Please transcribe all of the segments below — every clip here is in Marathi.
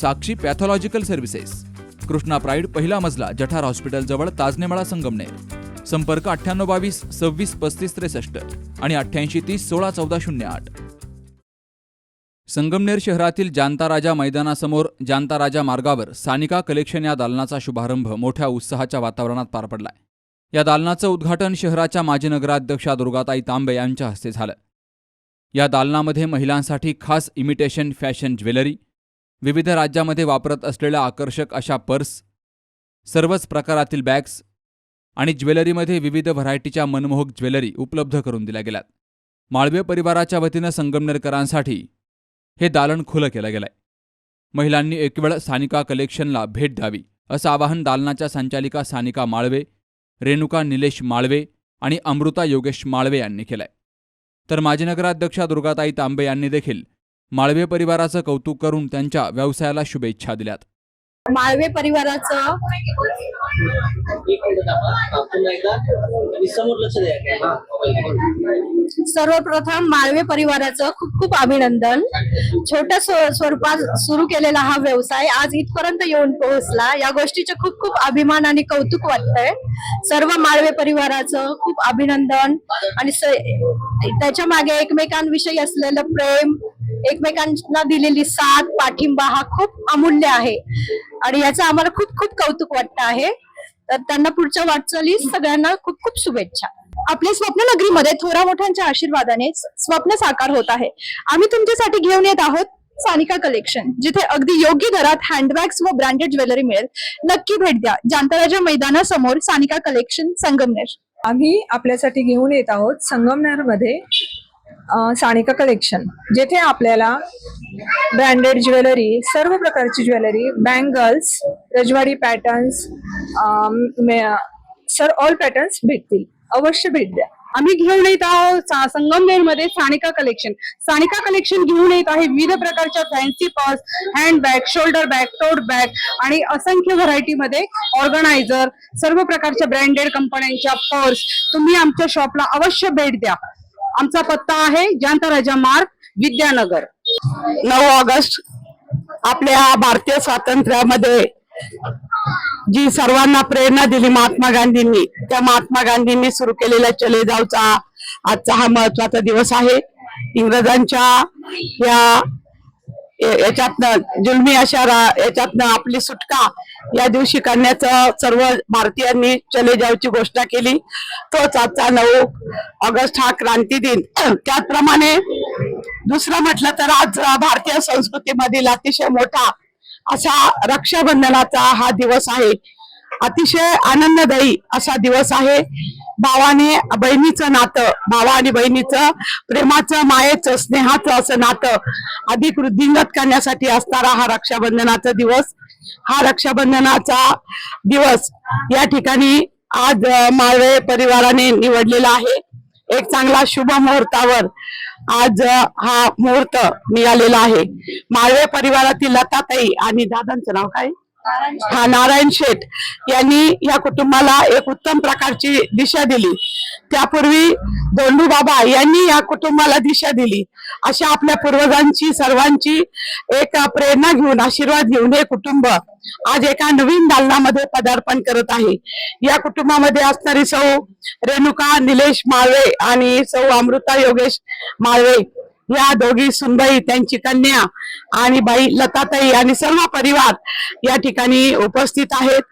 Sakshi pathological services. Krishna pride पहिला मजला जठार हॉस्पिटलजवळ ताजनेमाळा संगमनेर. संपर्क अठ्ठ्याण्णव बावीस सव्वीस पस्तीस त्रेसष्ट आणि अठ्ठ्याऐंशी तीस सोळा चौदा शून्य आठ. संगमनेर शहरातील जानता राजा मैदानासमोर जानता राजा मार्गावर सानिका कलेक्शन या दालनाचा शुभारंभ मोठ्या उत्साहाच्या वातावरणात पार पडलाय. या दालनाचं उद्घाटन शहराच्या माजी नगराध्यक्षा दुर्गाताई तांबे यांच्या हस्ते झालं. या दालनामध्ये महिलांसाठी खास इमिटेशन फॅशन ज्वेलरी विविध राज्यामध्ये वापरत असलेल्या आकर्षक अशा पर्स सर्वच प्रकारातील बॅग्स आणि ज्वेलरीमध्ये विविध व्हरायटीच्या मनमोहक ज्वेलरी उपलब्ध करून दिल्या गेल्यात. माळवे परिवाराच्या वतीनं संगमनेरकरांसाठी हे दालन खुलं केलं गेलंय. महिलांनी एकवेळ सानिका कलेक्शनला भेट द्यावी असं आवाहन दालनाच्या संचालिका सानिका माळवे रेणुका निलेश माळवे आणि अमृता योगेश माळवे यांनी केलंय. तर माजी नगराध्यक्षा दुर्गाताई तांबे यांनी देखील माळवे परिवाराचं कौतुक करून त्यांच्या व्यवसायाला शुभेच्छा दिल्यात. माळवे परिवाराचं सर्वप्रथम माळवे परिवाराचं खूप खूप अभिनंदन. छोट्या स्व- स्वरूपात सुरू केलेला हा व्यवसाय आज इथपर्यंत येऊन पोहोचला. या गोष्टीचे खूप खूप अभिमान आणि कौतुक वाटतंय. सर्व माळवे परिवाराचं खूप अभिनंदन आणि त्याच्यामागे एकमेकांविषयी असलेलं प्रेम एकमेकांना दिलेली साथ पाठिंबा हा खूप अमूल्य आहे. आणि याचं आम्हाला खूप खूप कौतुक वाटतं आहे. तर त्यांना पुढच्या वाटचालीस सगळ्यांना खूप खूप शुभेच्छा. आपल्या स्वप्न नगरीमध्ये थोरा मोठ्यांच्या आशीर्वादाने स्वप्न साकार होत आहे. आम्ही तुमच्यासाठी घेऊन येत आहोत सानिका कलेक्शन जिथे अगदी योग्य दरात हँडबॅग्स व ब्रँडेड ज्वेलरी मिळेल. नक्की भेट द्या. जांतराच्या मैदानासमोर सानिका कलेक्शन संगमनेर. आम्ही आपल्यासाठी घेऊन येत आहोत संगमनेरमध्ये सानिका कलेक्शन जेथे आपल्याला ब्रँडेड ज्वेलरी सर्व प्रकारची ज्वेलरी बँगल्स रजवाडी पॅटर्न्स सर ऑल पॅटर्न्स भेटतील. अवश्य भेट द्या. आम्ही घेऊन येत आहोत संगमनेरमध्ये सानिका कलेक्शन सानिका कलेक्शन घेऊन येत आहे विविध प्रकारच्या fancy purse hand bag shoulder bag tote bag आणि असंख्य व्हरायटी मध्ये ऑर्गनायझर सर्व प्रकारच्या ब्रँडेड कंपन्यांच्या पर्स तुम्ही आमच्या शॉपला अवश्य भेट द्या. आमचा पत्ता आहे जांता राजा मार्ग विद्यानगर. नऊ ऑगस्ट आपल्या भारतीय स्वातंत्र्यामध्ये जी सर्वांना प्रेरणा दिली महात्मा गांधींनी त्या महात्मा गांधींनी सुरू केलेल्या चले जावचा आजचा हा महत्त्वाचा दिवस आहे. इंग्रजांच्या या- याच्यातनं जुलमी अशारा याच्यातनं आपली सुटका या दिवशी करण्याचं सर्व भारतीयांनी चले जावची घोषणा केली. तोच आजचा नऊ ऑगस्ट हा क्रांती दिन. त्याचप्रमाणे दुसरं म्हटलं तर आज भारतीय संस्कृतीमधील अतिशय मोठा असा रक्षाबंधनाचा हा दिवस आहे. अतिशय आनंददायी असा दिवस आहे. भावाने बहिणीचं नातं भावा आणि बहिणीचं प्रेमाचं मायेचं स्नेहाचं असं नातं अधिक वृद्धिंगत करण्यासाठी असणारा हा रक्षाबंधनाचा दिवस. हा रक्षाबंधनाचा दिवस या ठिकाणी आज माळवे परिवाराने निवडलेला आहे. एक चांगला शुभ मुहूर्तावर आज हा मुहूर्त निघालेला आहे. माळवे परिवारातील लताताई आणि दादांचं नाव काय? हा नारायण शेठ यांनी या कुटुंबाला एक उत्तम प्रकारची दिशा दिली. त्यापूर्वी दोंडू बाबा यांनी या कुटुंबाला दिशा दिली. अशा आपल्या पूर्वजांची सर्वांची एक प्रेरणा घेऊन आशीर्वाद घेऊन हे कुटुंब आज एका नवीन दालनामध्ये पदार्पण करत आहे. या कुटुंबामध्ये असणारी सौ रेणुका निलेश माळवे आणि सौ अमृता योगेश माळवे या दोघी सुनबाई त्यांची कन्या आणि बाई लताताई आणि सर्व परिवार या ठिकाणी उपस्थित आहेत.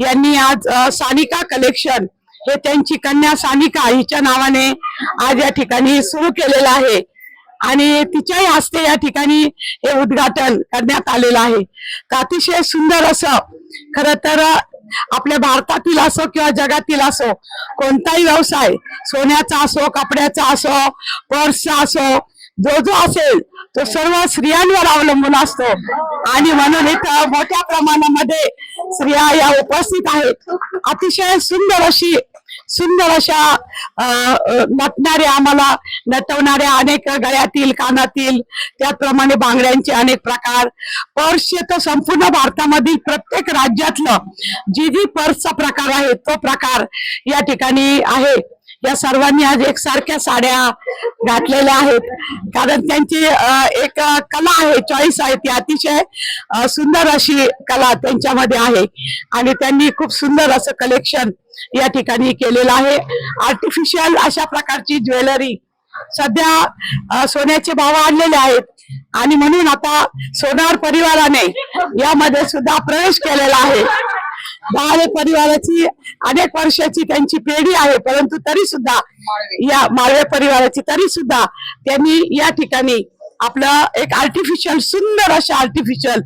यांनी आज सानिका कलेक्शन हे त्यांची कन्या सानिका हिच्या नावाने आज या ठिकाणी सुरू केलेलं आहे. आणि तिच्याही हस्ते या ठिकाणी हे उद्घाटन करण्यात आलेलं आहे. अतिशय सुंदर असं खर तर आपल्या भारतातील असो किंवा जगातील असो कोणताही व्यवसाय सोन्याचा असो कपड्याचा असो पर्सचा असो जो जो असेल तो सर्व स्त्रियांवर अवलंबून असतो. आणि म्हणून इथं मोठ्या प्रमाणामध्ये स्त्रिया या उपस्थित आहेत. अतिशय सुंदर अशी सुंदर अशा नटणाऱ्या आम्हाला नटवणाऱ्या अनेक गळ्यातील कानातील त्याचप्रमाणे बांगड्यांचे अनेक प्रकार. पर्सचे तर संपूर्ण भारतामधील प्रत्येक राज्यातलं जी जी पर्सचा प्रकार आहे तो प्रकार या ठिकाणी आहे. या सर्वांनी आज एकसारख्या साड्या घातलेल्या आहेत. कारण त्यांची एक कला आहे चॉईस आहे. ती अतिशय सुंदर अशी कला त्यांच्यामध्ये आहे. आणि त्यांनी खूप सुंदर असं कलेक्शन या ठिकाणी केलेलं आहे. आर्टिफिशियल अशा प्रकारची ज्वेलरी सध्या सोन्याचे भाव आणलेले आहेत. आणि म्हणून आता सोनार परिवाराने यामध्ये सुद्धा प्रवेश केलेला आहे. दहा परिवाराची अनेक वर्षाची त्यांची पिढी आहे परंतु तरी सुद्धा या माळवे परिवाराची तरी सुद्धा त्यांनी या ठिकाणी आपलं एक आर्टिफिशियल सुंदर अशा आर्टिफिशियल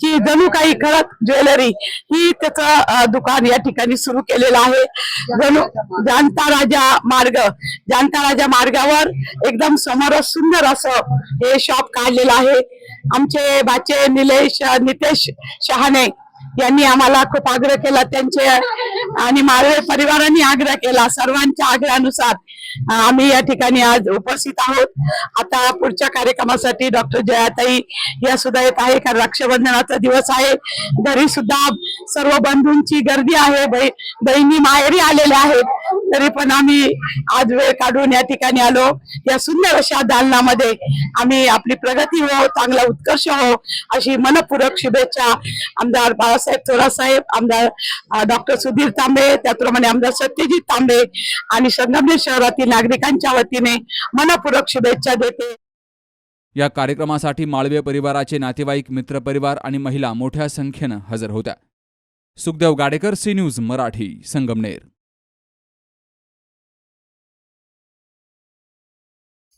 की जणू काही खरंच ज्वेलरी ही त्याचं दुकान या ठिकाणी सुरू केलेलं आहे. जणू जाणता राजा मार्ग जाणता राजा मार्गावर एकदम समोर सुंदर असं हे शॉप काढलेलं आहे. आमचे बाचे निलेश नितेश शहाणे यांनी आम्हाला खूप आग्रह केला त्यांचे आणि माळवे परिवारांनी आग्रह केला सर्वांच्या आग्रहानुसार आम्ही या ठिकाणी आज उपस्थित आहोत. आता पुढच्या कार्यक्रमासाठी डॉक्टर जयाताई या सुद्धा येत आहे कारण रक्षाबंधनाचा दिवस आहे. घरी सुद्धा सर्व बंधूंची गर्दी आहे. बहिणी माहेरी आलेल्या आहेत. तरी पण आम्ही आज वेळ काढून या ठिकाणी आलो. या सुंदर अशा दालनामध्ये आम्ही आपली प्रगती हो चांगला उत्कर्ष हो अशी मनपूरक शुभेच्छा. आमदार बाळासाहेब थोरासाहेब आमदार डॉक्टर सुधीर तांबे त्याचप्रमाणे आमदार सत्यजित तांबे आणि संगमनेर शहरातील नागरिकांच्या वतीने मनपूरक शुभेच्छा देते. या कार्यक्रमासाठी माळवे परिवाराचे नातेवाईक मित्रपरिवार आणि महिला मोठ्या संख्येनं हजर होत्या. Sukhdev Gadekar C news Marathi Sangamner.